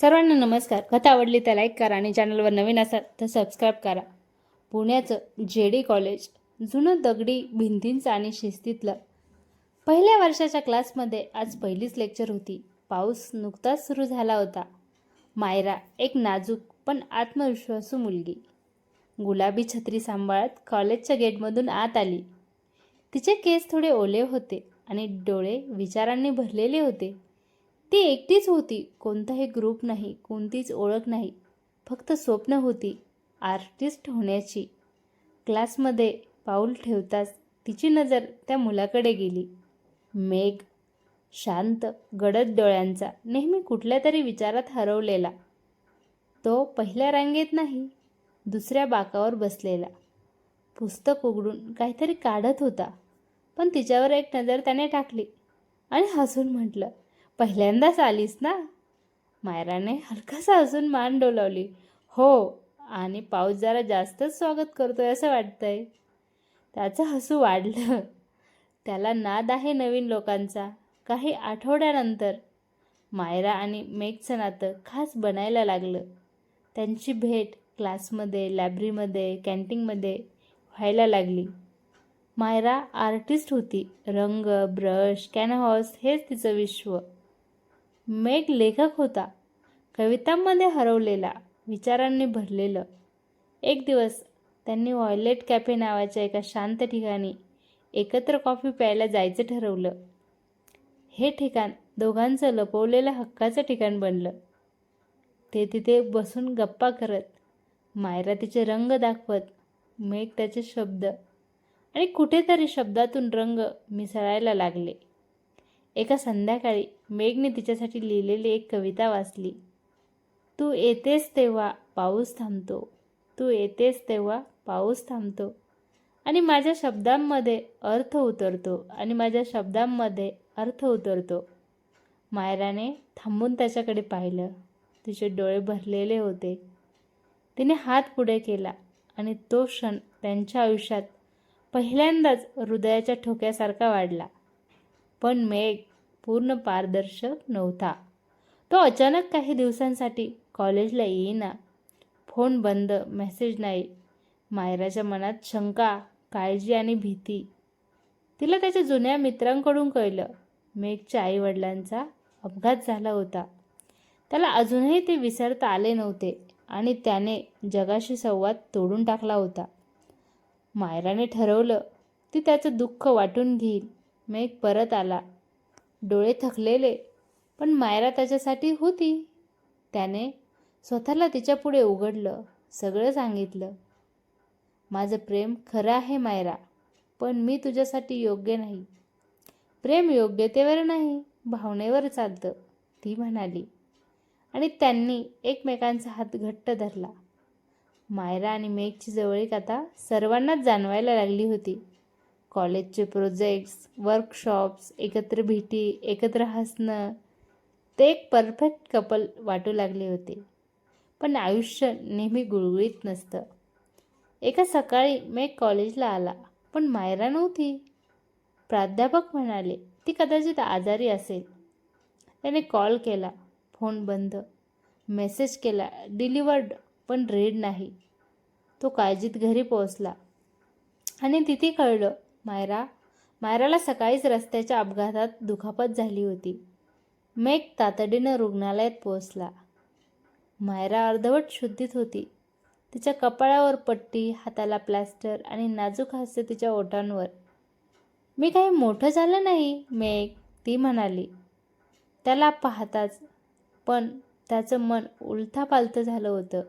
सर्वांना नमस्कार. कथा आवडली तर लाईक करा आणि चॅनलवर नवीन असाल तर सबस्क्राईब करा. पुण्याचं जे डी कॉलेज जुनं दगडी भिंतींचं आणि शिस्तीतलं. पहिल्या वर्षाच्या क्लासमध्ये आज पहिलीच लेक्चर होती. पाऊस नुकताच सुरू झाला होता. मायरा एक नाजूक पण आत्मविश्वासू मुलगी. गुलाबी छत्री सांभाळत कॉलेजच्या गेटमधून आत आली. तिचे केस थोडे ओले होते आणि डोळे विचारांनी भरलेले होते. ती एकटीच होती. कोणताही ग्रुप नाही कोणतीच ओळख नाही. फक्त स्वप्न होती आर्टिस्ट होण्याची. क्लासमध्ये पाऊल ठेवताच तिची नजर त्या मुलाकडे गेली. मेघ शांत गडद डोळ्यांचा नेहमी कुठल्या तरी विचारात हरवलेला. तो पहिल्या रांगेत नाही दुसऱ्या बाकावर बसलेला. पुस्तक उघडून काहीतरी काढत होता पण तिच्यावर एक नजर त्याने टाकली आणि हसून म्हटलं पहिल्यांदाच आलीस ना? मायराने हलकासा हसून मान डोलावली. हो आणि पाऊस जरा जास्तच स्वागत करतोय असं वाटतंय. त्याचं हसू वाढलं. त्याला नाद आहे नवीन लोकांचा काही आठवड्यानंतर. मायरा आणि मेघचं नातं खास बनायला लागलं. त्यांची भेट क्लासमध्ये लायब्ररीमध्ये कॅन्टीनमध्ये व्हायला लागली. मायरा आर्टिस्ट होती. रंग ब्रश कॅनव्हास हेच तिचं विश्व. मेघ लेखक होता. कवितांमध्ये हरवलेला विचारांनी भरलेलं. एक दिवस त्यांनी व्हॉयलेट कॅफे नावाच्या एका शांत ठिकाणी एकत्र कॉफी प्यायला जायचं ठरवलं. हे ठिकाण दोघांचं लपवलेलं हक्काचं ठिकाण बनलं. ते तिथे बसून गप्पा करत मायरा तिचे रंग दाखवत मेघ त्याचे शब्द आणि कुठेतरी शब्दातून रंग मिसळायला लागले. एका संध्याकाळी मेघने तिच्यासाठी लिहिलेली एक कविता वाचली. तू येतेस तेव्हा पाऊस थांबतो. तू येतेस तेव्हा पाऊस थांबतो. आणि माझ्या शब्दांमध्ये अर्थ उतरतो. आणि माझ्या शब्दांमध्ये अर्थ उतरतो. मायराने थांबून त्याच्याकडे पाहिलं. तिचे डोळे भरलेले होते. तिने हात पुढे केला. आणि तो क्षण त्यांच्या आयुष्यात पहिल्यांदाच हृदयाच्या ठोक्यासारखा वाढला. पण मेघ पूर्ण पारदर्शक नव्हता. तो अचानक काही दिवसांसाठी कॉलेजला येईना. फोन बंद मेसेज नाही. मायराच्या मनात शंका काळजी आणि भीती. तिला त्याच्या जुन्या मित्रांकडून कळलं. मेघच्या आईवडिलांचा अपघात झाला होता. त्याला अजूनही ते विसरता आले नव्हते आणि त्याने जगाशी संवाद तोडून टाकला होता. मायराने ठरवलं ती त्याचं दुःख वाटून घेईल. मेघ परत आला. डोळे थकलेले पण मायरा त्याच्यासाठी होती. त्याने स्वतःला तिच्यापुढे उघडलं सगळं सांगितलं. माझं प्रेम खरं आहे मायरा पण मी तुझ्यासाठी योग्य नाही. प्रेम योग्यतेवर नाही भावनेवर चालतं ती म्हणाली. आणि त्यांनी एकमेकांचा हात घट्ट धरला. मायरा आणि मेघची जवळीक आता सर्वांनाच जाणवायला लागली होती. कॉलेजचे प्रोजेक्ट्स वर्कशॉप्स एकत्र भेटी एकत्र हसणं ते एक परफेक्ट कपल वाटू लागले होते. पण आयुष्य नेहमी गुळगुळीत नसतं. एका सकाळी मी कॉलेजला आला पण मायरा नव्हती. प्राध्यापक म्हणाले ती कदाचित आजारी असेल. त्याने कॉल केला फोन बंद. मेसेज केला डिलिवर्ड पण रेड नाही. तो काळजीत घरी पोहोचला. आणि तिथे कळलं मायरा मायराला सकाळीच रस्त्याच्या अपघातात दुखापत झाली होती. मेघ तातडीनं रुग्णालयात पोहोचला. मायरा अर्धवट शुद्धीत होती. तिच्या कपाळावर पट्टी हाताला प्लॅस्टर आणि नाजूक हास्य तिच्या ओठांवर. मी काही मोठं झालं नाही मेघ ती म्हणाली. त्याला पाहताच पण त्याचं मन उलथापालथं झालं होतं.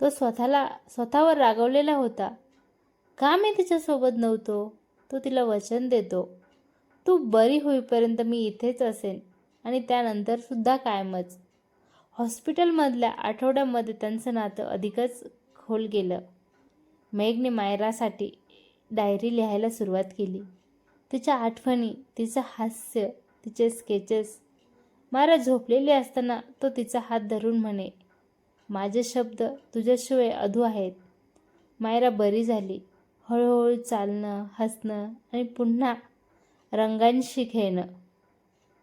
तो स्वतःला स्वतःवर रागवलेला होता. का मी तिच्यासोबत नव्हतो? तो तिला वचन देतो. तू बरी होईपर्यंत मी इथेच असेन आणि त्यानंतरसुद्धा कायमच. हॉस्पिटलमधल्या आठवड्यामध्ये त्यांचं नातं अधिकच खोल गेलं. मेघने मायरासाठी डायरी लिहायला सुरुवात केली. तिच्या आठवणी तिचं हास्य तिचे स्केचेस मारा झोपलेली असताना तो तिचा हात धरून म्हणे माझे शब्द तुझ्याशिवाय अधू आहेत. मायरा बरी झाली. हळूहळू चालणं हसणं आणि पुन्हा रंगांशी खेळणं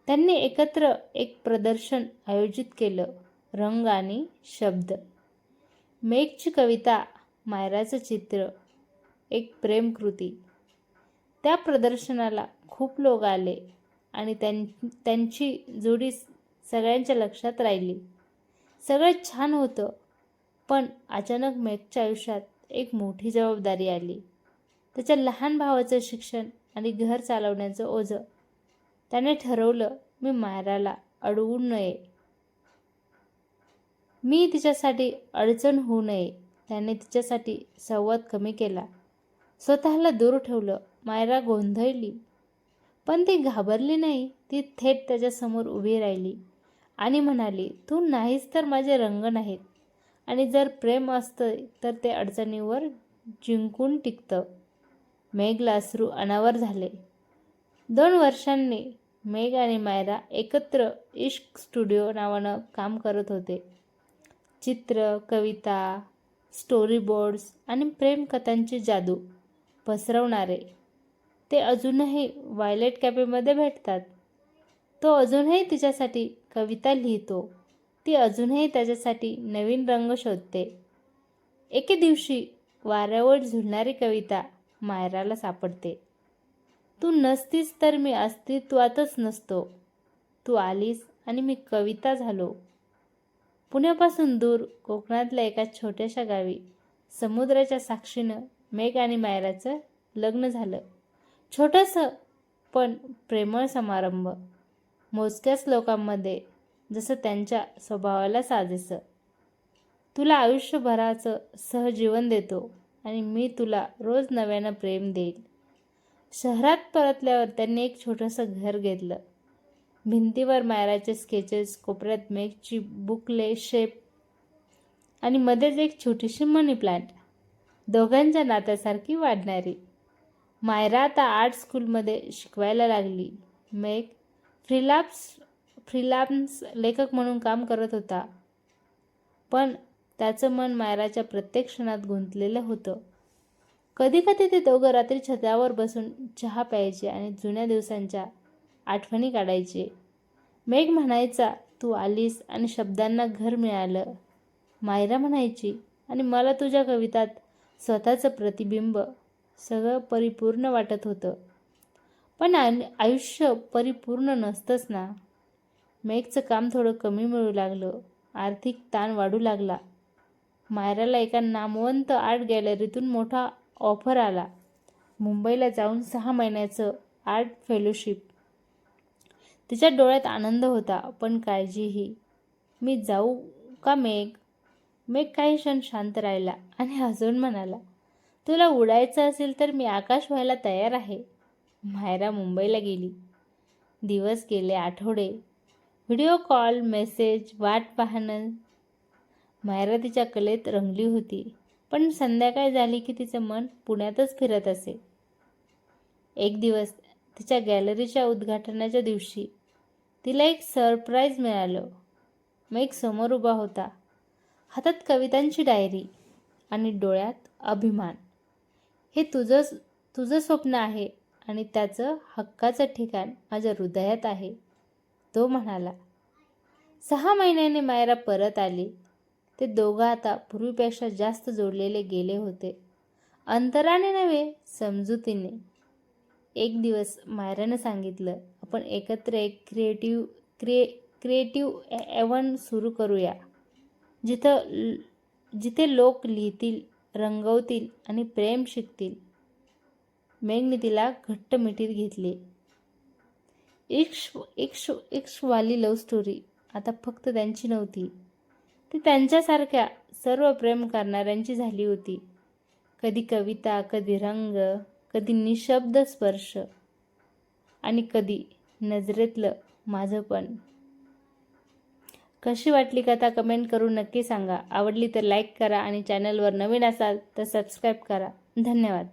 त्यांनी एकत्र एक प्रदर्शन आयोजित केलं रंग आणि शब्द. मेघची कविता मायराचं चित्र एक प्रेमकृती त्या प्रदर्शनाला खूप लोक आले आणि त्यां त्यांची जोडी सगळ्यांच्या लक्षात राहिली. सगळं छान होतं पण अचानक मेघच्या आयुष्यात एक मोठी जबाबदारी आली. त्याच्या लहान भावाचं शिक्षण आणि घर चालवण्याचं ओझं. त्याने ठरवलं मी मायराला अडवू नये. मी तिच्यासाठी अडचण होऊ नये. त्याने तिच्यासाठी संवाद कमी केला. स्वतःला दूर ठेवलं मायरा गोंधळली. पण ती घाबरली नाही ती थेट त्याच्यासमोर उभी राहिली आणि म्हणाली तू नाहीस तर माझे रंग नाहीत. आणि जर प्रेम असतं तर ते अडचणीवर जिंकून टिकतं. मेघला अश्रू अनावर झाले. दोन वर्षांनी मेघ आणि मायरा एकत्र इश्क स्टुडिओ नावानं काम करत होते. चित्र कविता स्टोरी बोर्ड्स आणि प्रेमकथांची जादू पसरवणारे. ते अजूनही वायलेट कॅफेमध्ये भेटतात. तो अजूनही तिच्यासाठी कविता लिहितो. ती अजूनही त्याच्यासाठी नवीन रंग शोधते. एके दिवशी वाऱ्यावर झुलणारी कविता मायराला सापडते. तू नसतीस तर मी अस्तित्वातच नसतो. तू आलीस आणि मी कविता झालो. पुण्यापासून दूर कोकणातल्या एका छोट्याशा गावी समुद्राच्या साक्षीनं मेघ आणि मायराचं लग्न झालं. छोटंसं पण प्रेमळ समारंभ. मोजक्याच लोकांमध्ये जसं त्यांच्या स्वभावाला साजेसं. तुला आयुष्यभराचं सहजीवन देतो आणि मी तुला रोज नव्यानं प्रेम देईल शहरात परतल्यावर त्यांनी एक छोटंसं घर घेतलं. भिंतीवर मायराचे स्केचेस कोपऱ्यात मेघची बुकले शेप आणि मध्येच एक छोटीशी मनी प्लांट दोघांच्या नात्यासारखी वाढणारी. मायरा आता आर्ट स्कूलमध्ये शिकवायला लागली. मेघ फ्रीलाप्स फ्रीलान्स लेखक म्हणून काम करत होता. पण त्याचं मन मायराच्या प्रत्येक क्षणात गुंतलेलं होतं. कधी कधी ते दोघं रात्री छतावर बसून चहा प्यायचे आणि जुन्या दिवसांच्या आठवणी काढायचे. मेघ म्हणायचा तू आलीस आणि शब्दांना घर मिळालं. मायरा म्हणायची आणि मला तुझ्या कवितात स्वतःचं प्रतिबिंब सगळं परिपूर्ण वाटत होतं. पण आयुष्य परिपूर्ण नसतंच ना. मेघचं काम थोडं कमी मिळू लागलं. आर्थिक ताण वाढू लागला. मायराला एका नामवंत आर्ट गॅलरीतून मोठा ऑफर आला. मुंबईला जाऊन सहा महिन्याचं आर्ट फेलोशिप. तिच्या डोळ्यात आनंद होता पण काळजीही. मी जाऊ का मेघ? मेघ काही क्षण शांत राहिला आणि हसून म्हणाला तुला उडायचं असेल तर मी आकाश व्हायला तयार आहे. मायरा मुंबईला गेली. दिवस गेले आठवडे. व्हिडिओ कॉल मेसेज वाट पाहणं. मायरा तिच्या कलेत रंगली होती पण संध्याकाळ झाली की तिचं मन पुण्यातच फिरत असे. एक दिवस तिच्या गॅलरीच्या उद्घाटनाच्या दिवशी तिला एक सरप्राईज मिळालं. मग एक समोर उभा होता. हातात कवितांची डायरी आणि डोळ्यात अभिमान. हे तुझं तुझं स्वप्न आहे आणि त्याचं हक्काचं ठिकाण माझ्या हृदयात आहे. तो म्हणाला सहा महिन्याने मायरा परत आली. ते दोघं आता पूर्वीपेक्षा जास्त जोडलेले गेले होते. अंतराने नव्हे समजुतीने. एक दिवस मायरानं सांगितलं आपण एकत्र एक क्रिएटिव्ह क्रिए क्रिएटिव्ह एवन सुरू करूया. जिथं जिथे लोक लिहितील रंगवतील आणि प्रेम शिकतील. मेघने तिला घट्ट मिठीत घेतली. इक्ष एक श्वाली लव्ह स्टोरी आता फक्त त्यांची नव्हती. ती त्यांच्यासारख्या सर्व प्रेम करणाऱ्यांची झाली होती. कधी कविता कधी रंग कधी निशब्द स्पर्श आणि कधी नजरेतलं माझं पण. कशी वाटली कथा कमेंट करून नक्की सांगा. आवडली तर लाईक करा आणि चॅनलवर नवीन असाल तर सबस्क्राईब करा. धन्यवाद.